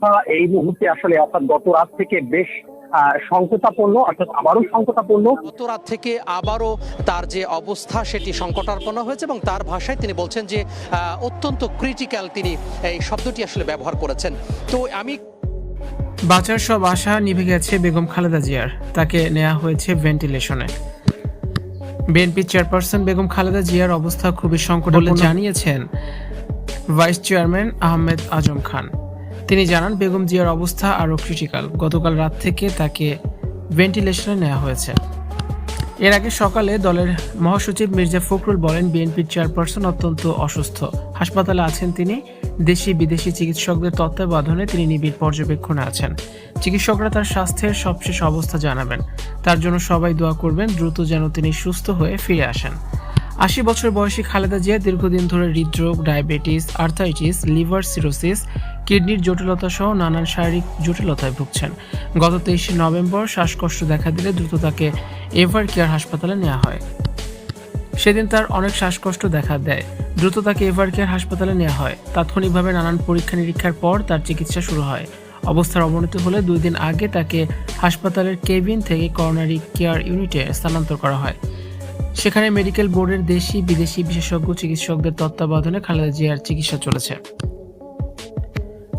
অবস্থা এই মুহূর্তে আসলে অর্থাৎ গত রাত থেকে বেশ সংকটাপন্ন অর্থাৎ আবারও সংকটাপন্ন। গত রাত থেকে আবারও তার যে অবস্থা সেটি সংকটাপন্ন হয়েছে এবং তার ভাষায় তিনি বলছেন যে অত্যন্ত ক্রিটিক্যাল তিনি এই শব্দটি আসলে ব্যবহার করেছেন। তো আমি বাঁচার সব আশা নিভে গেছে বেগম খালেদা জিয়ার। তাকে নেওয়া হয়েছে ভেন্টিলেশনে বিএনপি চেয়ারপারসন বেগম খালেদা জিয়ার অবস্থা খুবই সংকট বলে জানিয়েছেন ভাইস চেয়ারম্যান আহমেদ আজম খান। তিনি জানান, বেগম জিয়ার অবস্থা আরও ক্রিটিক্যাল গতকাল রাত থেকে তাকে ভেন্টিলেশনে নেওয়া হয়েছে। এর আগে সকালে দলের মহাসচিব মির্জা ফখরুল বলেন, বিএনপির চেয়ারপারসন অত্যন্ত অসুস্থ। হাসপাতালে আছেন তিনি। দেশি বিদেশি চিকিৎসকদের তত্ত্বাবধানে তিনি নিবিড় পর্যবেক্ষণে আছেন। চিকিৎসকরা তার স্বাস্থ্যের সবশেষ অবস্থা জানাবেন। তার জন্য সবাই দোয়া করবেন, দ্রুত যেন তিনি সুস্থ হয়ে ফিরে আসেন। আশি বছর বয়সী খালেদা জিয়া দীর্ঘদিন ধরে হৃদরোগ, ডায়াবেটিস, আর্থাইটিস, লিভার সিরোসিস কিডনির জটিলতা সহ নানান শারীরিক জটিলতায় ভুগছেন। গত তেইশে নভেম্বর শ্বাসকষ্ট দেখা দিলে দ্রুত তাকে এভার কেয়ার হাসপাতালে নেওয়া হয়। সেদিন তার অনেক শ্বাসকষ্ট দেখা দেয়। দ্রুত তাকে এভার কেয়ার হাসপাতালে নেওয়া হয়। তাৎক্ষণিকভাবে নানান পরীক্ষা নিরীক্ষার পর তার চিকিৎসা শুরু হয়। অবস্থার অবনতি হলে দুই দিন আগে তাকে হাসপাতালের কেবিন থেকে করোনারি কেয়ার ইউনিটে স্থানান্তর করা হয়। সেখানে মেডিকেল বোর্ডের দেশি বিদেশি বিশেষজ্ঞ চিকিৎসকদের তত্ত্বাবধানে খালেদা জিয়ার চিকিৎসা চলেছে।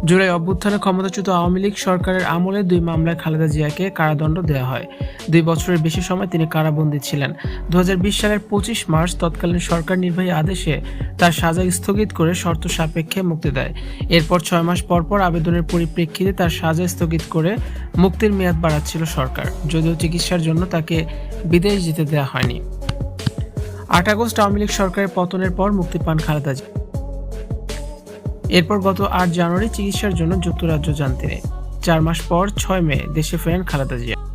জুলাই অভ্যুত্থানে ক্ষমতাচ্যুত আওয়ামী লীগ সরকারের আমলে দুই মামলায় খালেদা জিয়াকে কারাদণ্ড দেওয়া হয়। দুই বছরের বেশি সময় তিনি কারাবন্দী ছিলেন। দুই হাজার বিশ সালের পঁচিশ মার্চ তৎকালীন সরকার নির্বাহী আদেশে তার সাজা স্থগিত করে শর্ত সাপেক্ষে মুক্তি দেয়। এরপর ছয় মাস পর পর আবেদনের পরিপ্রেক্ষিতে তার সাজা স্থগিত করে মুক্তির মেয়াদ বাড়াচ্ছিল সরকার, যদিও চিকিৎসার জন্য তাকে বিদেশ যেতে দেওয়া হয়নি। আট আগস্ট আওয়ামী লীগ সরকারের পতনের পর মুক্তি পান খালেদা জিয়া। এরপর গত আট জানুয়ারি চিকিৎসার জন্য যুক্তরাজ্য যান তিনি। চার মাস পর ছয় মে দেশে ফেরেন খালেদা জিয়া।